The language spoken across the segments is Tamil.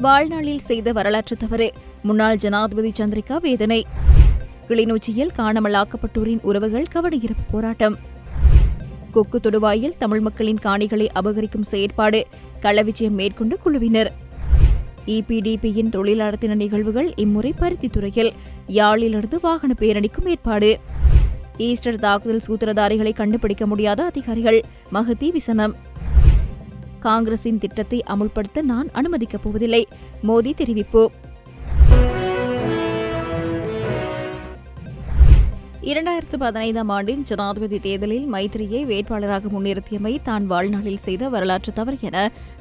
வாழ்நாளில் செய்த வரலாற்று தவறு. முன்னாள் ஜனாதிபதி சந்திரிகா வேதனை. கிளிநொச்சியில் காணாமலாக்கப்பட்டோரின் உறவுகள் கவனஈர்ப்பு போராட்டம். கொக்கு தொடுவாயில் தமிழ் மக்களின் காணிகளை அபகரிக்கும் செயற்பாடு களவிஜயம் மேற்கொண்ட குழுவினர். இபிடிபியின் தொழிலாளர் தின நிகழ்வுகள் இம்முறை பருத்தித்துறையில் யாழிலிருந்து வாகன பேரணிக்கும் ஏற்பாடு. ஈஸ்டர் தாக்குதல் சூத்திரதாரிகளை கண்டுபிடிக்க முடியாத அதிகாரிகள் மகதி விசனம். காங்கிரசின் திட்டத்தை அமுல்படுத்த நான் அனுமதிக்கப் போவதில்லை. மோடி தெரிவிப்பு. இரண்டாயிரத்து பதினைந்தாம் ஆண்டின் ஜனாதிபதி தேர்தலில் மைத்திரியை வேட்பாளராக முன்னிறுத்தியமை தான் வாழ்நாளில் செய்த வரலாற்று தவறு என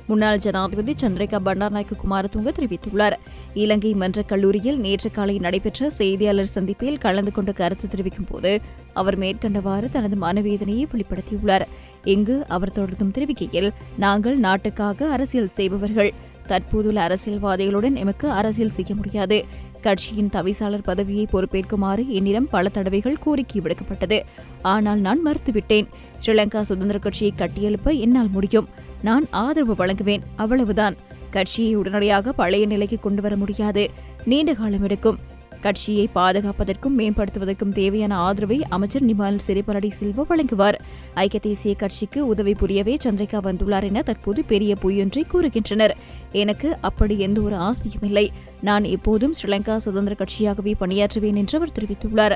முன்னாள் ஜனாதிபதி சந்திரிகா பண்டாரநாயக்க குமாரதுங்க தெரிவித்துள்ளார். இலங்கை மன்ற கல்லூரியில் நேற்று காலை நடைபெற்ற செய்தியாளர் சந்திப்பில் கலந்து கொண்டு கருத்து தெரிவிக்கும் போது அவர் மேற்கண்டவாறு தனது மனவேதனையை வெளிப்படுத்தியுள்ளார். இங்கு அவர் தொடர்ந்தும் தெரிவிக்கையில் நாங்கள் நாட்டுக்காக அரசியல் செய்பவர்கள். தற்போதுள்ள அரசியல்வாதிகளுடன் எமக்கு அரசியல் செய்ய முடியாது. கட்சியின் தவிசாளர் பதவியை பொறுப்பேற்குமாறு என்னிடம் பல தடவைகள் கோரிக்கை விடுக்கப்பட்டது. ஆனால் நான் மறுத்துவிட்டேன். ஸ்ரீலங்கா சுதந்திர கட்சியை கட்டியெழுப்ப என்னால் முடியும். நான் ஆதரவு வழங்குவேன். அவ்வளவுதான். கட்சியை உடனடியாக பழைய நிலைக்கு கொண்டு வர முடியாது. நீண்ட காலம் எடுக்கும். கட்சியை பாதுகாப்பதற்கும் மேம்படுத்துவதற்கும் தேவையான ஆதரவை அமைச்சர் நிமால் சிறிபலடி சில்வா வழங்குவார். ஐக்கிய தேசிய கட்சிக்கு உதவி புரியவே சந்திரிகா வந்துள்ளார் என தற்போது பெரிய பொய்யொன்றை கூறுகின்றனர். எனக்கு அப்படி எந்த ஒரு ஆசையும் இல்லை. நான் எப்போதும் ஸ்ரீலங்கா சுதந்திர கட்சியாகவே பணியாற்றுவேன் என்று அவர் தெரிவித்துள்ளார்.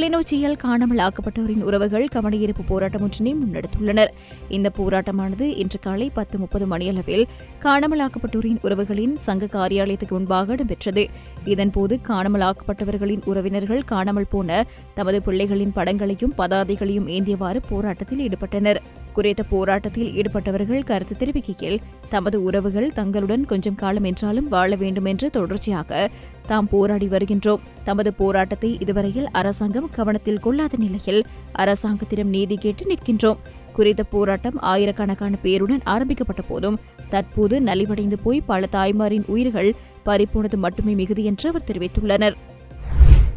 கிளிநொச்சியில் காணாமல் ஆக்கப்பட்டோரின் உறவுகள் கவனஈர்ப்பு போராட்டம் ஒன்றினை முன்னெடுத்துள்ளனர். இந்த போராட்டமானது இன்று காலை பத்து முப்பது மணியளவில் காணாமல் ஆக்கப்பட்டோரின் உறவுகளின் சங்க காரியாலயத்துக்கு முன்பாக இடம்பெற்றது. இதன்போது காணாமல் ஆக்கப்பட்டவர்களின் உறவினர்கள் காணாமல் போன தமது பிள்ளைகளின் படங்களையும் பதாதைகளையும் ஏந்தியவாறு போராட்டத்தில் ஈடுபட்டனர். குறித்த போராட்டத்தில் ஈடுபட்டவர்கள் கருத்து தெரிவிக்கையில் தமது உறவுகள் தங்களுடன் கொஞ்சம் காலம் என்றாலும் வாழ வேண்டும் என்று தொடர்ச்சியாக தாம் போராடி வருகின்றோம். தமது போராட்டத்தை இதுவரையில் அரசாங்கம் கவனத்தில் கொள்ளாத நிலையில் அரசாங்கத்திடம் நீதி கேட்டு நிற்கின்றோம். குறித்த போராட்டம் ஆயிரக்கணக்கான பேருடன் ஆரம்பிக்கப்பட்ட போதும் தற்போது நலிவடைந்து போய் பல தாய்மாரின் உயிர்கள் பறிப்போனது மட்டுமே மிகுதி என்று அவர் தெரிவித்துள்ளனர்.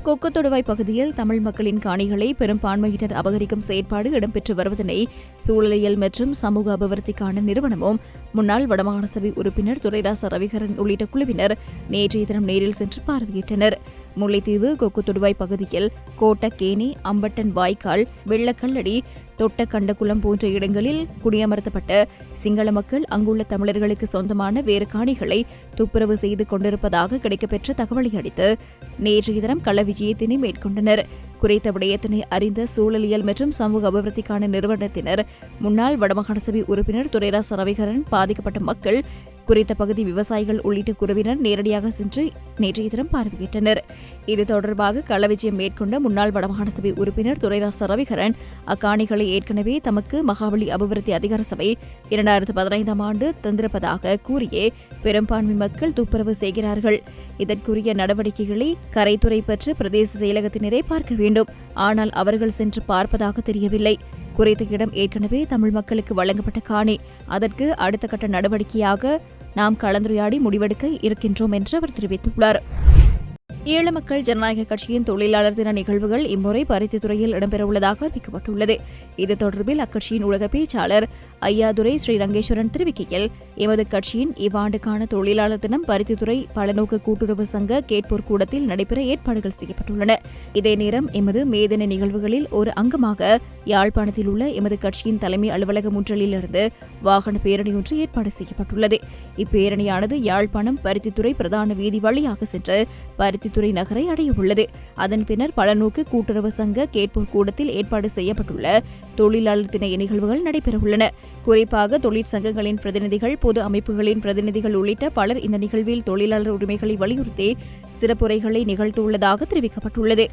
கொக்கத்தொடுவாய் பகுதியில் தமிழ் மக்களின் காணிகளை பெரும்பான்மையினர் அபகரிக்கும் செயற்பாடு இடம்பெற்று வருவதனை சூழலியல் மற்றும் சமூக அபிவிருத்திக்கான நிறுவனமும் முன்னாள் வடமாகாண சபை உறுப்பினர் துரைராச ரவிகரன் உள்ளிட்ட குழுவினர் நேற்றைய தினம் நேரில் சென்று பார்வையிட்டனர். முல்லைத்தீவு கொக்குத்துடுவாய் பகுதியில் கோட்டக்கேணி அம்பட்டன் வாய்க்கால் வெள்ளக்கல்லடி தொட்டக்கண்டகுளம் போன்ற இடங்களில் குடியமர்த்தப்பட்ட சிங்கள மக்கள் அங்குள்ள தமிழர்களுக்கு சொந்தமான வேறு காணிகளை துப்புரவு செய்து கொண்டிருப்பதாக கிடைக்கப்பெற்ற தகவலை அளித்து நேற்றைய தினம் கள விஜயத்தினை மேற்கொண்டனர். குறித்த விடயத்தினை அறிந்த சூழலியல் மற்றும் சமூக அபிவிருத்திக்கான நிறுவனத்தினர் முன்னாள் வடமாகாண சபை உறுப்பினர் துரைராச சரவிகரன் பாதிக்கப்பட்ட மக்கள் குறித்த பகுதி விவசாயிகள் உள்ளிட்ட குழுவினர் நேரடியாக சென்று நேற்றைய தினம் பார்வையிட்டனர். இது தொடர்பாக களவிஜயம் மேற்கொண்ட முன்னாள் வடமாகாண சபை உறுப்பினர் துரைராச ரவிகரன் அக்காணிகளை ஏற்கனவே தமக்கு மகாவலி அபிவிருத்தி அதிகார சபை இரண்டாயிரத்து பதினைந்தாம் ஆண்டு தந்திருப்பதாக கூறியே பெரும்பான்மை மக்கள் துப்புரவு செய்கிறார்கள். இதற்குரிய நடவடிக்கைகளை கரைத்துறை பெற்று பிரதேச செயலகத்தினரே பார்க்க வேண்டும். ஆனால் அவர்கள் சென்று பார்ப்பதாக தெரியவில்லை. குறித்த இடம் ஏற்கனவே தமிழ் மக்களுக்கு வழங்கப்பட்ட காணி. அதற்கு அடுத்த கட்ட நடவடிக்கையாக நாம் கலந்துரையாடி முடிவெடுக்க இருக்கின்றோம் என்று அவர் தெரிவித்துள்ளார். ஈழ மக்கள் ஜனநாயக கட்சியின் தொழிலாளர் தின நிகழ்வுகள் இம்முறை பருத்தித்துறையில் இடம்பெறவுள்ளதாக அறிவிக்கப்பட்டுள்ளது. இது தொடர்பில் அக்கட்சியின் ஊடக பேச்சாளர் ஐயாதுரை ஸ்ரீரங்கேஸ்வரன் தெரிவிக்கையில் எமது கட்சியின் இவ்வாண்டுக்கான தொழிலாளர் தினம் பருத்தித்துறை பலநோக்கு கூட்டுறவு சங்க கேட்போர் கூடத்தில் நடைபெற ஏற்பாடுகள் செய்யப்பட்டுள்ளன. இதே நேரம் எமது மேதின நிகழ்வுகளில் ஒரு அங்கமாக யாழ்ப்பாணத்தில் உள்ள எமது கட்சியின் தலைமை அலுவலகம் ஒன்றிலிருந்து வாகன பேரணி ஒன்று ஏற்பாடு செய்யப்பட்டுள்ளது. இப்பேரணியானது யாழ்ப்பாணம் பருத்தித்துறை பிரதான வீதி வழியாக சென்று பருத்தி துறை நகரை அடையவுள்ளது. அதன் பின்னர் பலநோக்கு கூட்டுறவு சங்க கேட்போர் கூடத்தில் ஏற்பாடு செய்யப்பட்டுள்ள தொழிலாளர் தின நிகழ்வுகள் நடைபெறவுள்ளன. குறிப்பாக தொழிற்சங்கங்களின் பிரதிநிதிகள் பொது அமைப்புகளின் பிரதிநிதிகள் உள்ளிட்ட பலர் இந்த நிகழ்வில் தொழிலாளர் உரிமைகளை வலியுறுத்தி சிறப்புரைகளை நிகழ்த்தியுள்ளதாக தெரிவிக்கப்பட்டுள்ளது.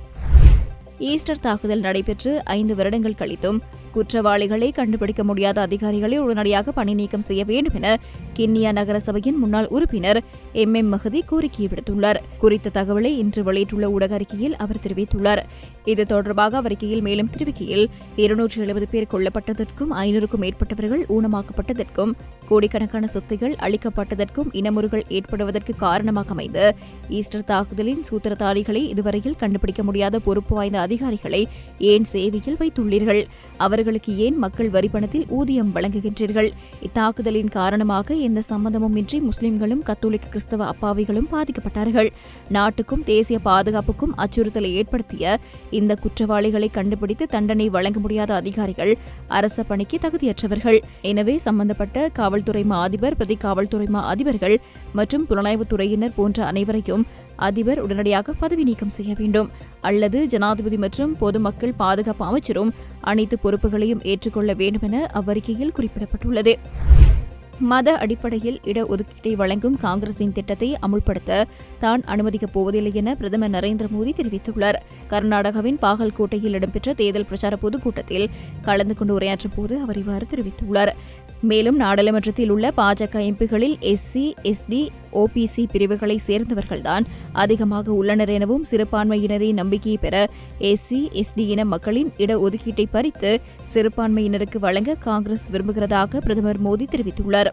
ஈஸ்டர் தாக்குதல் நடைபெற்று ஐந்து வருடங்கள் கழித்தும் குற்றவாளிகளை கண்டுபிடிக்க முடியாத அதிகாரிகளை உடனடியாக பணி நீக்கம் செய்ய வேண்டும் என கிண்ணியா நகரசபையின் முன்னாள் உறுப்பினர் எம் எம் மகதி கோரிக்கை விடுத்துள்ளார். குறித்த தகவலை இன்று வெளியிட்டுள்ள ஊடக அறிக்கையில் அவர் தெரிவித்துள்ளார். இது தொடர்பாக அறிக்கையில் மேலும் தெரிவிக்கையில் இருநூற்றி எழுபது பேர் கொல்லப்பட்டதற்கும் ஐநூறுக்கும் மேற்பட்டவர்கள் ஊனமாக்கப்பட்டதற்கும் கோடிக்கணக்கான சொத்துகள் அளிக்கப்பட்டதற்கும் இனமுறுகள் ஏற்படுவதற்கு காரணமாக அமைந்த ஈஸ்டர் தாக்குதலின் சூத்திரதாரிகளை இதுவரையில் கண்டுபிடிக்க முடியாத பொறுப்பு வாய்ந்த அதிகாரிகளை ஏன் சேவையில் வைத்துள்ளீர்கள்? அவர்களுக்கு ஏன் மக்கள் வரிப்பணத்தில் ஊதியம் வழங்குகின்றீர்கள்? இத்தாக்குதலின் காரணமாக எந்த சம்பந்தமும் இன்றி முஸ்லிம்களும் கத்தோலிக்க கிறிஸ்தவ அப்பாவிகளும் பாதிக்கப்பட்டார்கள். நாட்டுக்கும் தேசிய பாதுகாப்புக்கும் அச்சுறுத்தலை ஏற்படுத்திய இந்த குற்றவாளிகளை கண்டுபிடித்து தண்டனை வழங்க முடியாத அதிகாரிகள் அரச பணிக்கு தகுதியற்றவர்கள். எனவே சம்பந்தப்பட்ட காவல்துறை மா அதிபர் பிரதி காவல்துறை மா அதிபர்கள் மற்றும் புலனாய்வுத் துறையினர் போன்ற அனைவரையும் அதிபர் உடனடியாக பதவி நீக்கம் செய்ய வேண்டும். அல்லது ஜனாதிபதி மற்றும் பொதுமக்கள் பாதுகாப்பு அமைச்சரும் அனைத்து பொறுப்புகளையும் ஏற்றுக்கொள்ள வேண்டும் என அவ்வறிக்கையில் குறிப்பிடப்பட்டுள்ளது. மத அடிப்படையில் இடஒதுக்கீட்டை வழங்கும் காங்கிரசின் திட்டத்தை அமுல்படுத்த தான் அனுமதிக்கப் போவதில்லை என பிரதமர் நரேந்திர மோடி தெரிவித்துள்ளார். கர்நாடகாவின் பாகல்கோட்டையில் இடம்பெற்ற தேர்தல் பிரச்சார பொதுக்கூட்டத்தில் கலந்து கொண்டு உரையாற்றும் போது அவர் இவ்வாறு தெரிவித்துள்ளார். மேலும் நாடாளுமன்றத்தில் உள்ள பாஜக எம்பிகளில் எஸ்சி எஸ்டி ஓபிசி பிரிவுகளை சேர்ந்தவர்கள்தான் அதிகமாக உள்ளனர் எனவும் சிறுபான்மையினரின் நம்பிக்கையை பெற எஸ்சி எஸ்டி இன மக்களின் இடஒதுக்கீட்டை பறித்து சிறுபான்மையினருக்கு வழங்க காங்கிரஸ் விரும்புகிறதாக பிரதமர் மோடி தெரிவித்துள்ளார்.